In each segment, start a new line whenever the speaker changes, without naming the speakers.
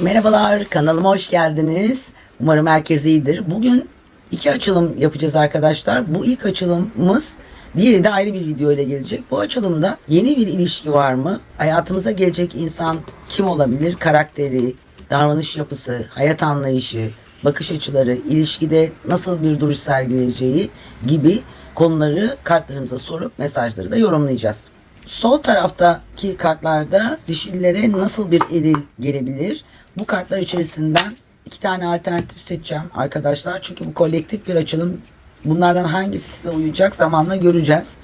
Merhabalar, kanalıma hoş geldiniz. Umarım herkes iyidir. Bugün iki açılım yapacağız arkadaşlar. Bu ilk açılımımız diğeri de ayrı bir video ile gelecek. Bu açılımda yeni bir ilişki var mı? Hayatımıza gelecek insan kim olabilir? Karakteri, davranış yapısı, hayat anlayışı, bakış açıları, ilişkide nasıl bir duruş sergileyeceği gibi konuları kartlarımıza sorup mesajları da yorumlayacağız. Sol taraftaki kartlarda dişillere nasıl bir eril gelebilir? Bu kartlar içerisinden iki tane alternatif seçeceğim arkadaşlar. Çünkü bu kolektif bir açılım. Bunlardan hangisi size uyacak zamanla göreceğiz.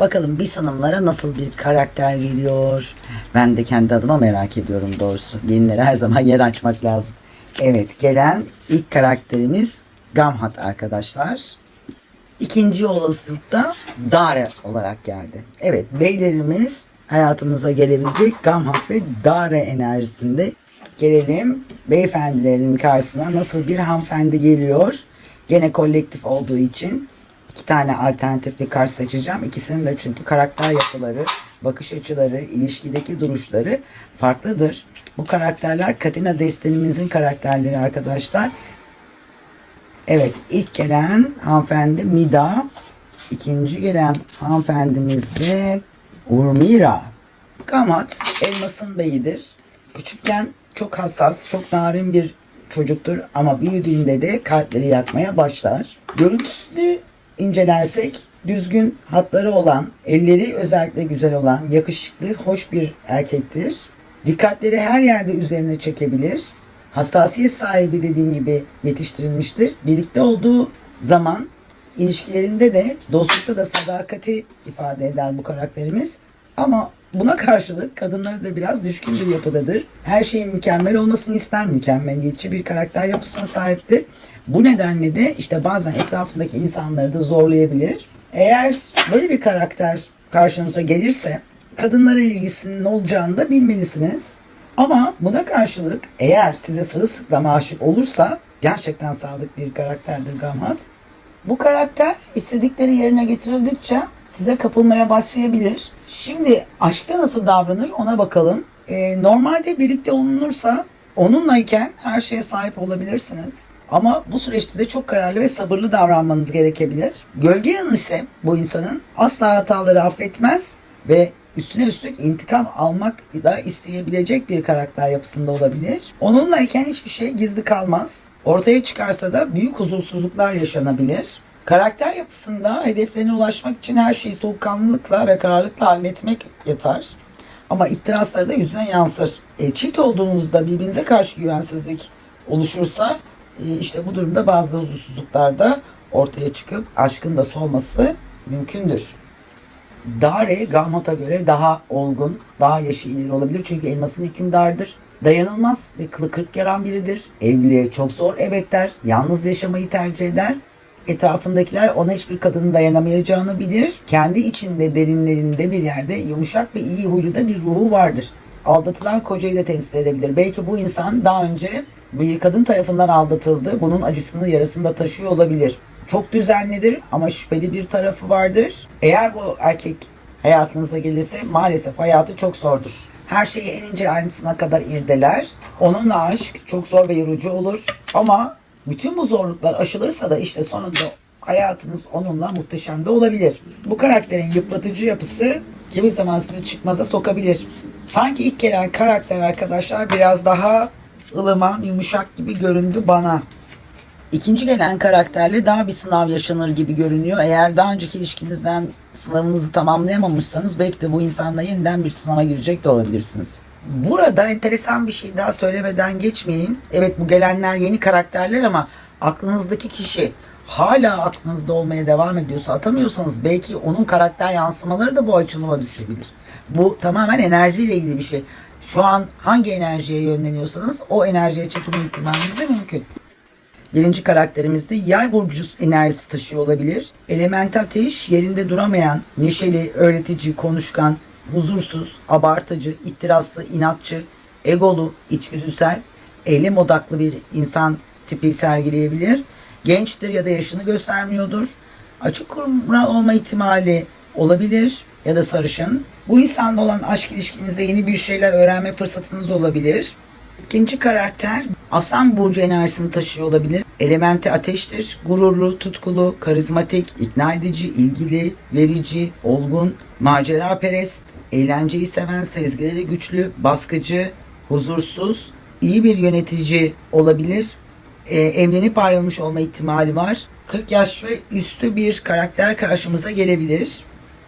Bakalım biz hanımlara nasıl bir karakter geliyor. Ben de kendi adıma merak ediyorum doğrusu. Yenilere her zaman yer açmak lazım. Evet gelen ilk karakterimiz Gamhat arkadaşlar. İkinci olasılıkta Dare olarak geldi. Evet beylerimiz hayatımıza gelebilecek Gamhat ve Dare enerjisinde gelelim beyefendilerin karşısına nasıl bir hanımefendi geliyor. Gene kolektif olduğu için iki tane alternatifli kart seçeceğim. İkisinin de çünkü karakter yapıları, bakış açıları, ilişkideki duruşları farklıdır. Bu karakterler Katina destenimizin karakterleri arkadaşlar. Evet ilk gelen hanımefendi Mida. ikinci gelen hanımefendimiz de Urmira. Kamat elmasın beyidir. Küçükken çok hassas, çok narin bir çocuktur ama büyüdüğünde de kalpleri yakmaya başlar. Görüntüsünü incelersek düzgün hatları olan, elleri özellikle güzel olan, yakışıklı, hoş bir erkektir. Dikkatleri her yerde üzerine çekebilir. Hassasiyet sahibi dediğim gibi yetiştirilmiştir. Birlikte olduğu zaman ilişkilerinde de dostlukta da sadakati ifade eder bu karakterimiz. Ama buna karşılık kadınları da biraz düşkün bir yapıdadır. Her şeyin mükemmel olmasını ister, mükemmeliyetçi bir karakter yapısına sahiptir. Bu nedenle de işte bazen etrafındaki insanları da zorlayabilir. Eğer böyle bir karakter karşınıza gelirse kadınlara ilgisinin olacağını da bilmelisiniz. Ama buna karşılık eğer size sırılsıklam aşık olursa gerçekten sadık bir karakterdir Gamhat. Bu karakter istedikleri yerine getirildikçe size kapılmaya başlayabilir. Şimdi aşkta nasıl davranır ona bakalım. Ee, normalde birlikte olunursa onunlayken her şeye sahip olabilirsiniz. Ama bu süreçte de çok kararlı ve sabırlı davranmanız gerekebilir. Gölge yanı ise bu insanın asla hataları affetmez ve üstüne üstlük intikam almak da isteyebilecek bir karakter yapısında olabilir. Onunlayken hiçbir şey gizli kalmaz. Ortaya çıkarsa da büyük huzursuzluklar yaşanabilir. Karakter yapısında hedeflerine ulaşmak için her şeyi soğukkanlılıkla ve kararlılıkla halletmek yeter. Ama ihtirasları da yüzüne yansır. E, çift olduğunuzda birbirinize karşı güvensizlik oluşursa e, işte bu durumda bazı huzursuzluklar da ortaya çıkıp aşkın da solması mümkündür. Dare Gamhat'a göre daha olgun, daha yaşı ileri olabilir. Çünkü elmasın hükümdardır. Dayanılmaz ve kılı kırk yaran biridir. Evliliğe çok zor evet der. Yalnız yaşamayı tercih eder. Etrafındakiler ona hiçbir kadının dayanamayacağını bilir. Kendi içinde derinlerinde bir yerde yumuşak ve iyi huylu da bir ruhu vardır. Aldatılan kocayı da temsil edebilir. Belki bu insan daha önce bir kadın tarafından aldatıldı. Bunun acısını yarasını da taşıyor olabilir. Çok düzenlidir ama şüpheli bir tarafı vardır. Eğer bu erkek hayatınıza gelirse maalesef hayatı çok zordur. Her şeyi en ince ayrıntısına kadar irdeler. Onunla aşk çok zor ve yorucu olur. Ama bütün bu zorluklar aşılırsa da işte sonunda hayatınız onunla muhteşem de olabilir. Bu karakterin yıpratıcı yapısı kimi zaman sizi çıkmaza sokabilir. Sanki ilk gelen karakter arkadaşlar biraz daha ılıman, yumuşak gibi göründü bana. İkinci gelen karakterle daha bir sınav yaşanır gibi görünüyor. Eğer daha önceki ilişkinizden sınavınızı tamamlayamamışsanız belki de bu insanla yeniden bir sınava girecek de olabilirsiniz. Burada enteresan bir şey daha söylemeden geçmeyeyim. Evet bu gelenler yeni karakterler ama aklınızdaki kişi hala aklınızda olmaya devam ediyorsa atamıyorsanız belki onun karakter yansımaları da bu açılıma düşebilir. Bu tamamen enerjiyle ilgili bir şey. Şu an hangi enerjiye yönleniyorsanız o enerjiye çekilme ihtimaliniz de mümkün. Birinci karakterimizde yay burcu enerjisi taşıyor olabilir. Element ateş yerinde duramayan, neşeli, öğretici, konuşkan, huzursuz, abartıcı, ihtiraslı, inatçı, egolu, içgüdüsel, eylem odaklı bir insan tipi sergileyebilir. Gençtir ya da yaşını göstermiyordur. Açık kumral olma ihtimali olabilir ya da sarışın. Bu insanla olan aşk ilişkinizde yeni bir şeyler öğrenme fırsatınız olabilir. İkinci karakter Aslan Burcu enerjisini taşıyor olabilir. Elementi ateştir. Gururlu, tutkulu, karizmatik, ikna edici, ilgili, verici, olgun, macera perest, eğlenceyi seven, sezgileri güçlü, baskıcı, huzursuz, iyi bir yönetici olabilir. Ee, evlenip ayrılmış olma ihtimali var. 40 yaş ve üstü bir karakter karşımıza gelebilir.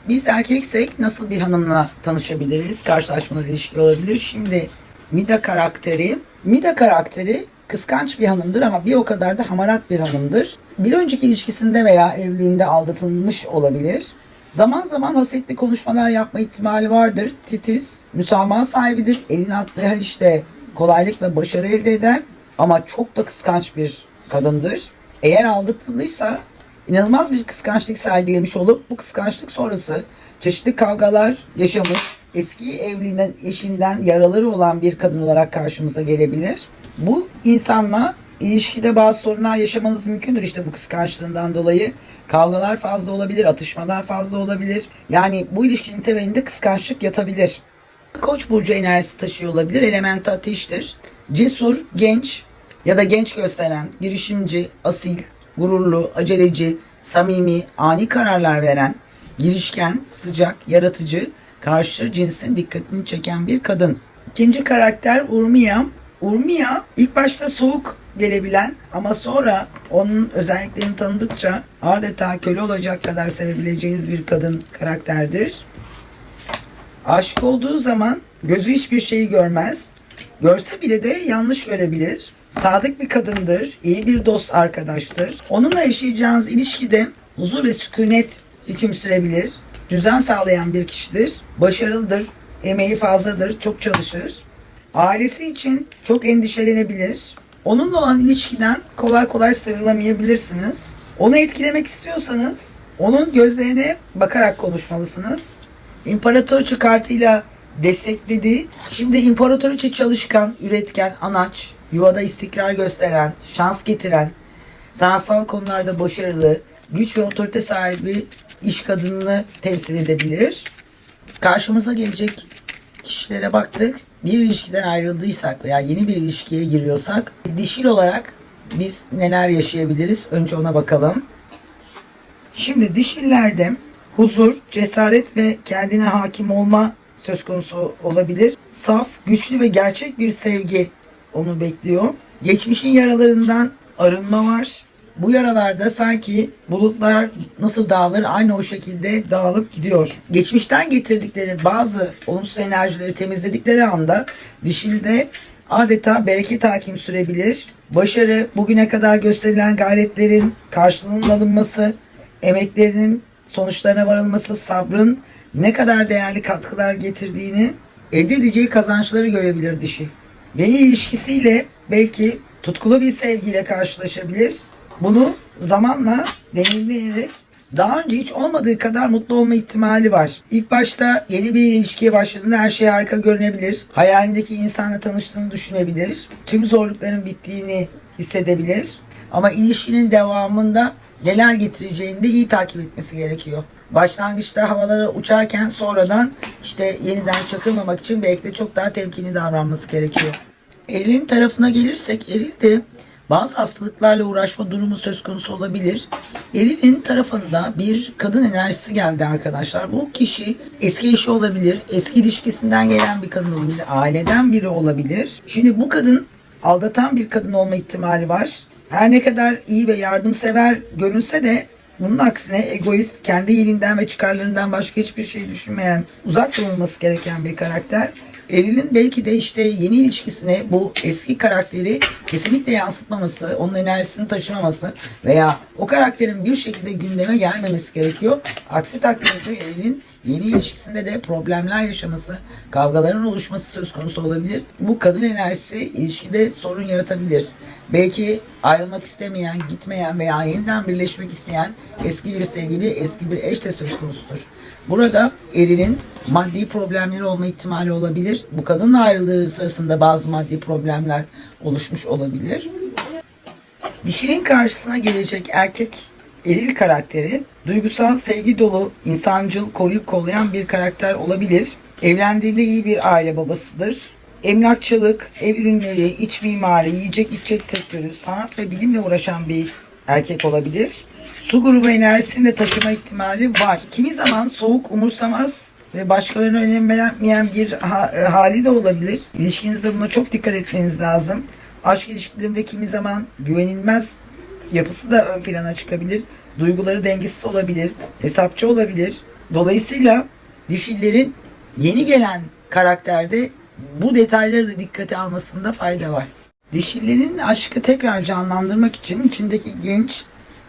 Biz erkeksek nasıl bir hanımla tanışabiliriz? Karşılaşmalar ilişki olabilir. Şimdi Mida karakteri. Mida karakteri kıskanç bir hanımdır ama bir o kadar da hamarat bir hanımdır. Bir önceki ilişkisinde veya evliliğinde aldatılmış olabilir. Zaman zaman hasetli konuşmalar yapma ihtimali vardır. Titiz, müsamaha sahibidir. Eline attığı her işte kolaylıkla başarı elde eder. Ama çok da kıskanç bir kadındır. Eğer aldatıldıysa inanılmaz bir kıskançlık sergilemiş olup bu kıskançlık sonrası çeşitli kavgalar yaşamış, eski evliliğinden, eşinden yaraları olan bir kadın olarak karşımıza gelebilir. Bu insanla ilişkide bazı sorunlar yaşamanız mümkündür işte bu kıskançlığından dolayı. Kavgalar fazla olabilir, atışmalar fazla olabilir. Yani bu ilişkinin temelinde kıskançlık yatabilir. Koç burcu enerjisi taşıyor olabilir. Elementi ateştir. Cesur, genç ya da genç gösteren, girişimci, asil, gururlu, aceleci, samimi, ani kararlar veren, girişken, sıcak, yaratıcı, karşı cinsin dikkatini çeken bir kadın. İkinci karakter Urmia. Urmia ilk başta soğuk gelebilen ama sonra onun özelliklerini tanıdıkça adeta köle olacak kadar sevebileceğiniz bir kadın karakterdir. Aşık olduğu zaman gözü hiçbir şeyi görmez. Görse bile de yanlış görebilir. Sadık bir kadındır, iyi bir dost arkadaştır. Onunla yaşayacağınız ilişkide huzur ve sükunet hüküm sürebilir. Düzen sağlayan bir kişidir. Başarılıdır, emeği fazladır, çok çalışır. Ailesi için çok endişelenebilir. Onunla olan ilişkiden kolay kolay sıyrılamayabilirsiniz. Onu etkilemek istiyorsanız onun gözlerine bakarak konuşmalısınız. İmparatorça kartıyla destekledi. Şimdi imparatoriçe çalışkan, üretken, anaç, yuvada istikrar gösteren, şans getiren, sanatsal konularda başarılı, güç ve otorite sahibi iş kadınını temsil edebilir. Karşımıza gelecek kişilere baktık. Bir ilişkiden ayrıldıysak veya yeni bir ilişkiye giriyorsak dişil olarak biz neler yaşayabiliriz? Önce ona bakalım. Şimdi dişillerde huzur, cesaret ve kendine hakim olma söz konusu olabilir. Saf, güçlü ve gerçek bir sevgi onu bekliyor. Geçmişin yaralarından arınma var. Bu yaralarda sanki bulutlar nasıl dağılır aynı o şekilde dağılıp gidiyor. Geçmişten getirdikleri bazı olumsuz enerjileri temizledikleri anda dişilde adeta bereket hakim sürebilir. Başarı, bugüne kadar gösterilen gayretlerin karşılığının alınması, emeklerinin sonuçlarına varılması, sabrın ne kadar değerli katkılar getirdiğini elde edeceği kazançları görebilir dişi. Yeni ilişkisiyle belki tutkulu bir sevgiyle karşılaşabilir. Bunu zamanla deneyimleyerek daha önce hiç olmadığı kadar mutlu olma ihtimali var. İlk başta yeni bir ilişkiye başladığında her şey harika görünebilir. Hayalindeki insanla tanıştığını düşünebilir. Tüm zorlukların bittiğini hissedebilir. Ama ilişkinin devamında neler getireceğini de iyi takip etmesi gerekiyor. Başlangıçta havalara uçarken sonradan işte yeniden çakılmamak için belki de çok daha temkinli davranması gerekiyor. Eril'in tarafına gelirsek Eril de bazı hastalıklarla uğraşma durumu söz konusu olabilir. Eril'in tarafında bir kadın enerjisi geldi arkadaşlar. Bu kişi eski eşi olabilir, eski ilişkisinden gelen bir kadın olabilir, aileden biri olabilir. Şimdi bu kadın aldatan bir kadın olma ihtimali var. Her ne kadar iyi ve yardımsever görünse de bunun aksine egoist, kendi iyiliğinden ve çıkarlarından başka hiçbir şey düşünmeyen, uzak durulması gereken bir karakter. Eril'in belki de işte yeni ilişkisine bu eski karakteri kesinlikle yansıtmaması, onun enerjisini taşımaması veya o karakterin bir şekilde gündeme gelmemesi gerekiyor. Aksi takdirde Eril'in yeni ilişkisinde de problemler yaşaması, kavgaların oluşması söz konusu olabilir. Bu kadın enerjisi ilişkide sorun yaratabilir. Belki ayrılmak istemeyen, gitmeyen veya yeniden birleşmek isteyen eski bir sevgili, eski bir eş de söz konusudur. Burada erinin maddi problemleri olma ihtimali olabilir. Bu kadınla ayrılığı sırasında bazı maddi problemler oluşmuş olabilir. Dişinin karşısına gelecek erkek eril karakteri duygusal, sevgi dolu, insancıl, koruyup kollayan bir karakter olabilir. Evlendiğinde iyi bir aile babasıdır. emlakçılık, ev ürünleri, iç mimari, yiyecek içecek sektörü, sanat ve bilimle uğraşan bir erkek olabilir. Su grubu enerjisini de taşıma ihtimali var. Kimi zaman soğuk, umursamaz ve başkalarına önem vermeyen bir e, hali de olabilir. İlişkinizde buna çok dikkat etmeniz lazım. Aşk ilişkilerinde kimi zaman güvenilmez yapısı da ön plana çıkabilir. Duyguları dengesiz olabilir. Hesapçı olabilir. Dolayısıyla dişillerin yeni gelen karakterde bu detayları da dikkate almasında fayda var. Dişillerin aşkı tekrar canlandırmak için içindeki genç,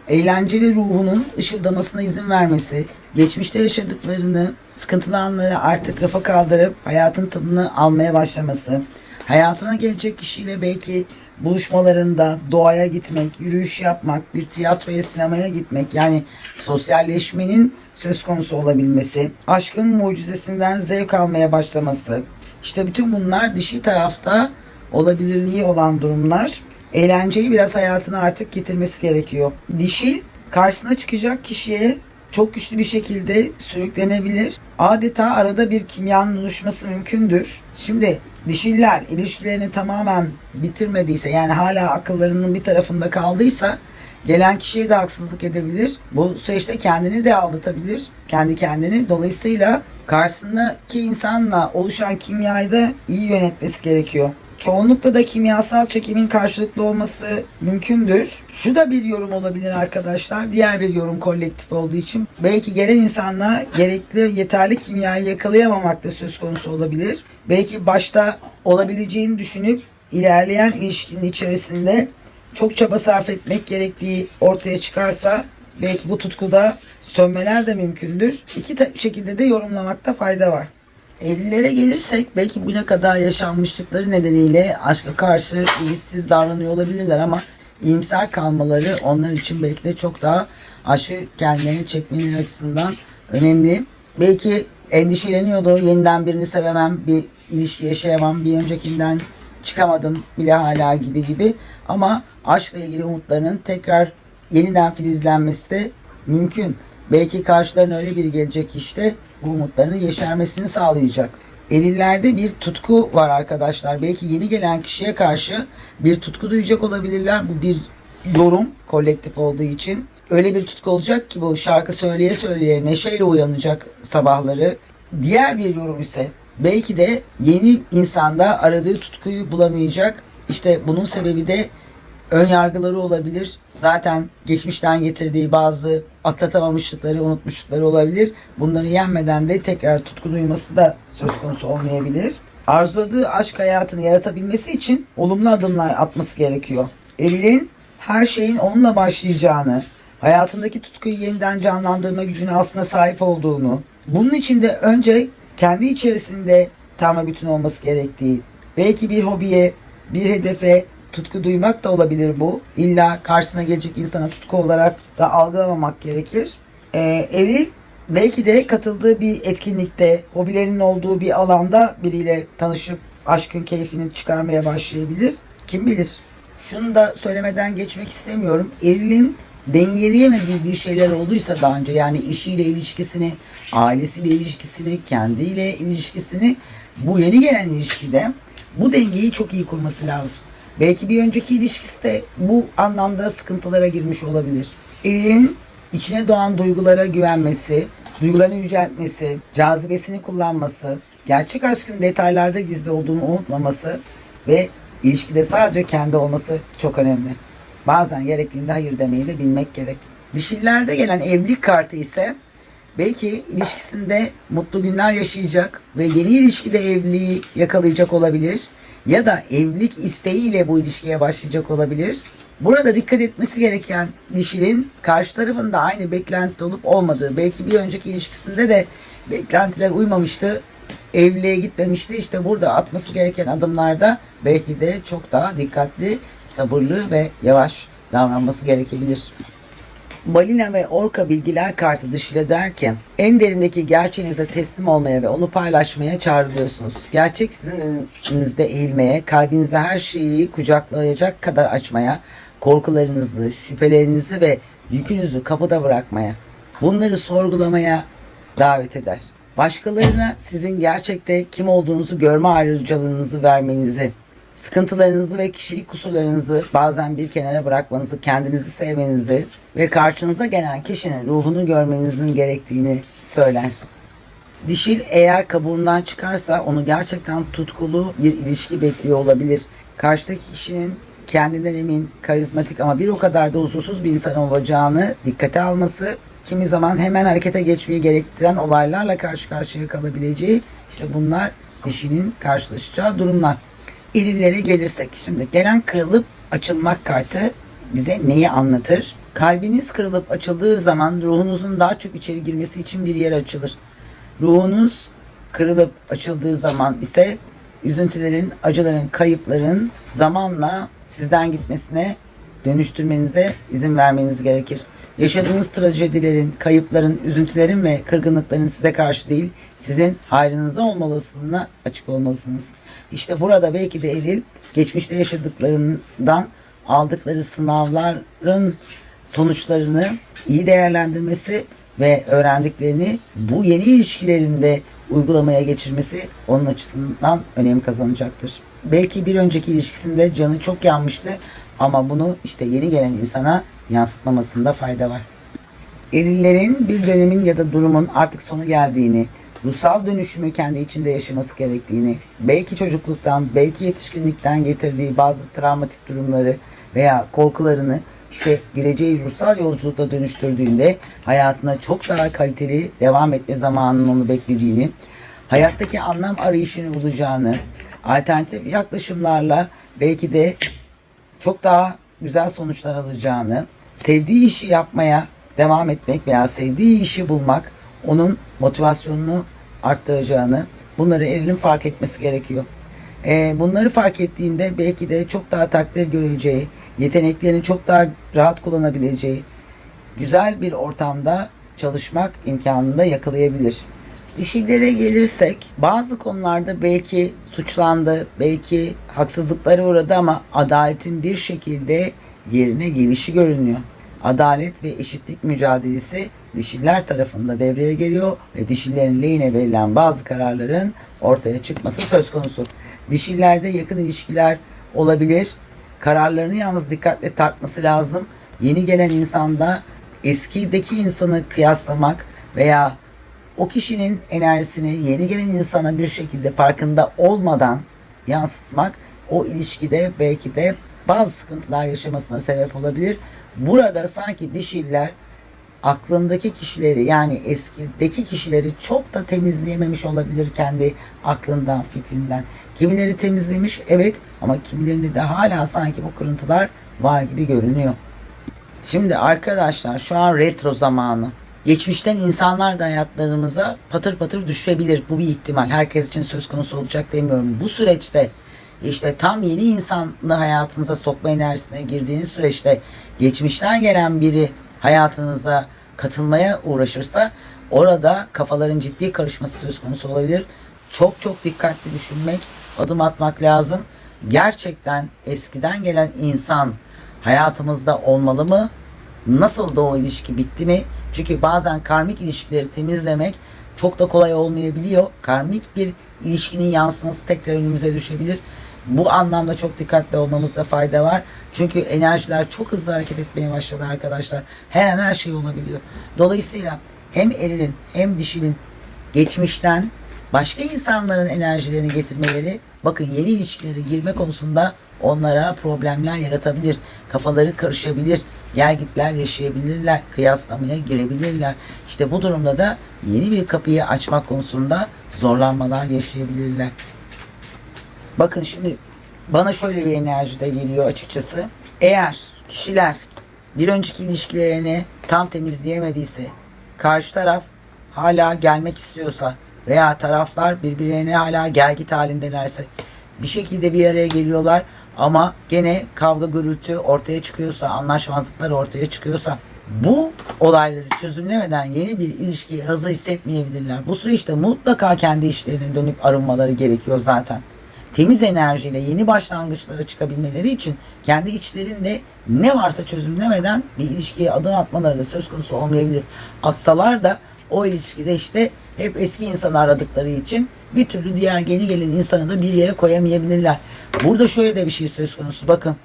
eğlenceli ruhunun ışıldamasına izin vermesi, geçmişte yaşadıklarını, sıkıntılı anları artık rafa kaldırıp hayatın tadını almaya başlaması, hayatına gelecek kişiyle belki buluşmalarında doğaya gitmek, yürüyüş yapmak, bir tiyatroya, sinemaya gitmek yani sosyalleşmenin söz konusu olabilmesi, aşkın mucizesinden zevk almaya başlaması. İşte bütün bunlar dişi tarafta olabilirliği olan durumlar. Eğlenceyi biraz hayatına artık getirmesi gerekiyor. Dişil karşısına çıkacak kişiye çok güçlü bir şekilde sürüklenebilir. Adeta arada bir kimyanın oluşması mümkündür. Şimdi dişiller ilişkilerini tamamen bitirmediyse yani hala akıllarının bir tarafında kaldıysa gelen kişiye de haksızlık edebilir. Bu süreçte kendini de aldatabilir. Kendi kendini. Dolayısıyla karşısındaki insanla oluşan kimyayı da iyi yönetmesi gerekiyor. Çoğunlukla da kimyasal çekimin karşılıklı olması mümkündür. Şu da bir yorum olabilir arkadaşlar. Diğer bir yorum kolektif olduğu için. Belki gelen insanla gerekli yeterli kimyayı yakalayamamak da söz konusu olabilir. Belki başta olabileceğini düşünüp ilerleyen ilişkinin içerisinde çok çaba sarf etmek gerektiği ortaya çıkarsa belki bu tutkuda sönmeler de mümkündür. İki şekilde de yorumlamakta fayda var. Evlilere gelirsek belki bugüne kadar yaşanmışlıkları nedeniyle aşka karşı ilgisiz davranıyor olabilirler ama iyimser kalmaları onlar için belki de çok daha aşı kendilerini çekmeleri açısından önemli. Belki endişeleniyordu yeniden birini sevemem, bir ilişki yaşayamam, bir öncekinden çıkamadım bile hala gibi gibi ama aşkla ilgili umutlarının tekrar yeniden filizlenmesi de mümkün. Belki karşılarına öyle biri gelecek işte bu umutlarını yeşermesini sağlayacak. Erillerde bir tutku var arkadaşlar. Belki yeni gelen kişiye karşı bir tutku duyacak olabilirler. Bu bir yorum kolektif olduğu için. Öyle bir tutku olacak ki bu şarkı söyleye söyleye neşeyle uyanacak sabahları. Diğer bir yorum ise belki de yeni insanda aradığı tutkuyu bulamayacak. İşte bunun sebebi de ön yargıları olabilir. Zaten geçmişten getirdiği bazı atlatamamışlıkları, unutmuşlukları olabilir. Bunları yenmeden de tekrar tutku duyması da söz konusu olmayabilir. Arzuladığı aşk hayatını yaratabilmesi için olumlu adımlar atması gerekiyor. Eril'in her şeyin onunla başlayacağını, hayatındaki tutkuyu yeniden canlandırma gücüne aslında sahip olduğunu, bunun için de önce kendi içerisinde tam bütün olması gerektiği, belki bir hobiye, bir hedefe tutku duymak da olabilir bu. İlla karşısına gelecek insana tutku olarak da algılamamak gerekir. Ee, eril belki de katıldığı bir etkinlikte, hobilerinin olduğu bir alanda biriyle tanışıp aşkın keyfini çıkarmaya başlayabilir. Kim bilir? Şunu da söylemeden geçmek istemiyorum. Eril'in dengeleyemediği bir şeyler olduysa daha önce yani işiyle ilişkisini, ailesiyle ilişkisini, kendiyle ilişkisini bu yeni gelen ilişkide bu dengeyi çok iyi kurması lazım. Belki bir önceki ilişkisi de bu anlamda sıkıntılara girmiş olabilir. Eril'in içine doğan duygulara güvenmesi, duygularını yüceltmesi, cazibesini kullanması, gerçek aşkın detaylarda gizli olduğunu unutmaması ve ilişkide sadece kendi olması çok önemli. Bazen gerektiğinde hayır demeyi de bilmek gerek. Dişillerde gelen evlilik kartı ise belki ilişkisinde mutlu günler yaşayacak ve yeni ilişkide evliliği yakalayacak olabilir ya da evlilik isteğiyle bu ilişkiye başlayacak olabilir. Burada dikkat etmesi gereken dişinin karşı tarafında aynı beklenti olup olmadığı. Belki bir önceki ilişkisinde de beklentiler uymamıştı. Evliliğe gitmemişti. İşte burada atması gereken adımlarda belki de çok daha dikkatli, sabırlı ve yavaş davranması gerekebilir. Balina ve Orka bilgiler kartı dışıyla derken en derindeki gerçeğinize teslim olmaya ve onu paylaşmaya çağrılıyorsunuz. Gerçek sizin önünüzde eğilmeye, kalbinize her şeyi kucaklayacak kadar açmaya, korkularınızı, şüphelerinizi ve yükünüzü kapıda bırakmaya, bunları sorgulamaya davet eder. Başkalarına sizin gerçekte kim olduğunuzu görme ayrıcalığınızı vermenizi, sıkıntılarınızı ve kişilik kusurlarınızı bazen bir kenara bırakmanızı, kendinizi sevmenizi ve karşınıza gelen kişinin ruhunu görmenizin gerektiğini söyler. Dişil eğer kabuğundan çıkarsa onu gerçekten tutkulu bir ilişki bekliyor olabilir. Karşıdaki kişinin kendinden emin, karizmatik ama bir o kadar da huzursuz bir insan olacağını dikkate alması, kimi zaman hemen harekete geçmeyi gerektiren olaylarla karşı karşıya kalabileceği, işte bunlar dişinin karşılaşacağı durumlar. İrilere gelirsek şimdi gelen kırılıp açılmak kartı bize neyi anlatır? Kalbiniz kırılıp açıldığı zaman ruhunuzun daha çok içeri girmesi için bir yer açılır. Ruhunuz kırılıp açıldığı zaman ise üzüntülerin, acıların, kayıpların zamanla sizden gitmesine dönüştürmenize izin vermeniz gerekir. Yaşadığınız trajedilerin, kayıpların, üzüntülerin ve kırgınlıkların size karşı değil, sizin hayrınıza olmalısına açık olmalısınız. İşte burada belki de Eril, geçmişte yaşadıklarından aldıkları sınavların sonuçlarını iyi değerlendirmesi ve öğrendiklerini bu yeni ilişkilerinde uygulamaya geçirmesi onun açısından önem kazanacaktır. Belki bir önceki ilişkisinde canı çok yanmıştı ama bunu işte yeni gelen insana yansıtmamasında fayda var. Erillerin bir dönemin ya da durumun artık sonu geldiğini, ruhsal dönüşümü kendi içinde yaşaması gerektiğini, belki çocukluktan, belki yetişkinlikten getirdiği bazı travmatik durumları veya korkularını işte gireceği ruhsal yolculukta dönüştürdüğünde hayatına çok daha kaliteli devam etme zamanının onu beklediğini, hayattaki anlam arayışını bulacağını, alternatif yaklaşımlarla belki de çok daha güzel sonuçlar alacağını, sevdiği işi yapmaya devam etmek veya sevdiği işi bulmak onun motivasyonunu arttıracağını bunları Eril'in fark etmesi gerekiyor. Ee, bunları fark ettiğinde belki de çok daha takdir göreceği, yeteneklerini çok daha rahat kullanabileceği, güzel bir ortamda çalışmak imkanını da yakalayabilir. Dişilere gelirsek bazı konularda belki suçlandı, belki haksızlıklara uğradı ama adaletin bir şekilde yerine gelişi görünüyor. Adalet ve eşitlik mücadelesi dişiller tarafında devreye geliyor ve dişillerin lehine verilen bazı kararların ortaya çıkması söz konusu. Dişillerde yakın ilişkiler olabilir. Kararlarını yalnız dikkatle tartması lazım. Yeni gelen insanda eskideki insanı kıyaslamak veya o kişinin enerjisini yeni gelen insana bir şekilde farkında olmadan yansıtmak o ilişkide belki de bazı sıkıntılar yaşamasına sebep olabilir. Burada sanki dişiller aklındaki kişileri yani eskideki kişileri çok da temizleyememiş olabilir kendi aklından, fikrinden. Kimileri temizlemiş evet ama kimilerinde de hala sanki bu kırıntılar var gibi görünüyor. Şimdi arkadaşlar şu an retro zamanı. Geçmişten insanlar da hayatlarımıza patır patır düşebilir. Bu bir ihtimal. Herkes için söz konusu olacak demiyorum. Bu süreçte işte tam yeni insanlı hayatınıza sokma enerjisine girdiğiniz süreçte geçmişten gelen biri hayatınıza katılmaya uğraşırsa orada kafaların ciddi karışması söz konusu olabilir. Çok çok dikkatli düşünmek, adım atmak lazım. Gerçekten eskiden gelen insan hayatımızda olmalı mı? Nasıl da o ilişki bitti mi? Çünkü bazen karmik ilişkileri temizlemek çok da kolay olmayabiliyor. Karmik bir ilişkinin yansıması tekrar önümüze düşebilir. Bu anlamda çok dikkatli olmamızda fayda var. Çünkü enerjiler çok hızlı hareket etmeye başladı arkadaşlar. Her an her şey olabiliyor. Dolayısıyla hem erilin hem dişinin geçmişten başka insanların enerjilerini getirmeleri bakın yeni ilişkilere girme konusunda onlara problemler yaratabilir. Kafaları karışabilir. Gel gitler yaşayabilirler. Kıyaslamaya girebilirler. İşte bu durumda da yeni bir kapıyı açmak konusunda zorlanmalar yaşayabilirler. Bakın şimdi bana şöyle bir enerji de geliyor açıkçası. Eğer kişiler bir önceki ilişkilerini tam temizleyemediyse, karşı taraf hala gelmek istiyorsa veya taraflar birbirlerine hala gelgit halindelerse bir şekilde bir araya geliyorlar ama gene kavga gürültü ortaya çıkıyorsa, anlaşmazlıklar ortaya çıkıyorsa bu olayları çözümlemeden yeni bir ilişkiye hızlı hissetmeyebilirler. Bu süreçte mutlaka kendi işlerine dönüp arınmaları gerekiyor zaten temiz enerjiyle yeni başlangıçlara çıkabilmeleri için kendi içlerinde ne varsa çözümlemeden bir ilişkiye adım atmaları da söz konusu olmayabilir. Atsalar da o ilişkide işte hep eski insanı aradıkları için bir türlü diğer yeni gelen insanı da bir yere koyamayabilirler. Burada şöyle de bir şey söz konusu. Bakın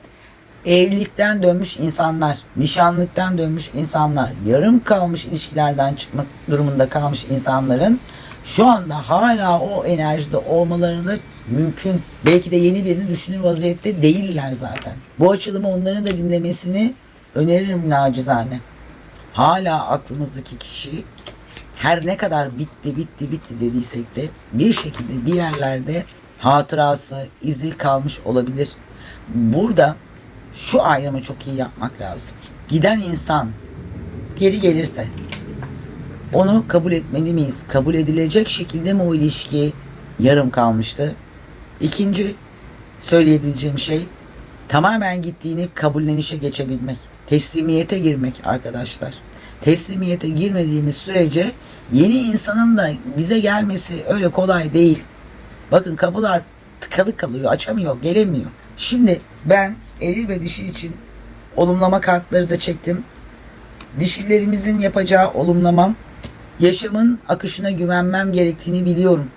evlilikten dönmüş insanlar, nişanlıktan dönmüş insanlar, yarım kalmış ilişkilerden çıkmak durumunda kalmış insanların şu anda hala o enerjide olmaları da mümkün. Belki de yeni birini düşünür vaziyette değiller zaten. Bu açılımı onların da dinlemesini öneririm nacizane. Hala aklımızdaki kişi her ne kadar bitti bitti bitti dediysek de bir şekilde bir yerlerde hatırası, izi kalmış olabilir. Burada şu ayrımı çok iyi yapmak lazım. Giden insan geri gelirse onu kabul etmeli miyiz? Kabul edilecek şekilde mi o ilişki yarım kalmıştı? İkinci söyleyebileceğim şey tamamen gittiğini kabullenişe geçebilmek. Teslimiyete girmek arkadaşlar. Teslimiyete girmediğimiz sürece yeni insanın da bize gelmesi öyle kolay değil. Bakın kapılar tıkalı kalıyor, açamıyor, gelemiyor. Şimdi ben eril ve dişi için olumlama kartları da çektim. Dişilerimizin yapacağı olumlamam, yaşamın akışına güvenmem gerektiğini biliyorum.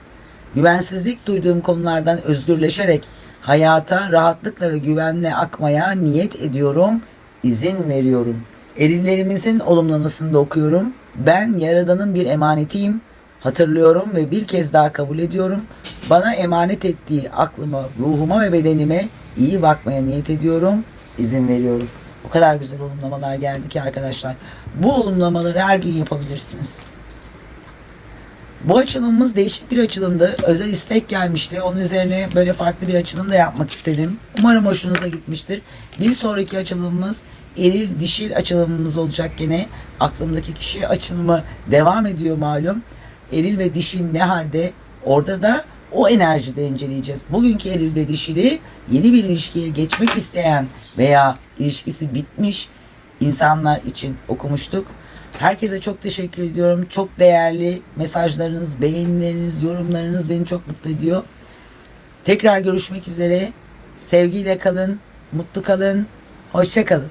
Güvensizlik duyduğum konulardan özgürleşerek hayata rahatlıkla ve güvenle akmaya niyet ediyorum, izin veriyorum. Erillerimizin olumlamasını okuyorum. Ben Yaradan'ın bir emanetiyim. Hatırlıyorum ve bir kez daha kabul ediyorum. Bana emanet ettiği aklıma, ruhuma ve bedenime iyi bakmaya niyet ediyorum. izin veriyorum. O kadar güzel olumlamalar geldi ki arkadaşlar. Bu olumlamaları her gün yapabilirsiniz. Bu açılımımız değişik bir açılımdı. Özel istek gelmişti. Onun üzerine böyle farklı bir açılım da yapmak istedim. Umarım hoşunuza gitmiştir. Bir sonraki açılımımız eril dişil açılımımız olacak gene. Aklımdaki kişi açılımı devam ediyor malum. Eril ve dişil ne halde? Orada da o enerjide inceleyeceğiz. Bugünkü eril ve dişili yeni bir ilişkiye geçmek isteyen veya ilişkisi bitmiş insanlar için okumuştuk. Herkese çok teşekkür ediyorum. Çok değerli mesajlarınız, beğenileriniz, yorumlarınız beni çok mutlu ediyor. Tekrar görüşmek üzere. Sevgiyle kalın, mutlu kalın, hoşça kalın.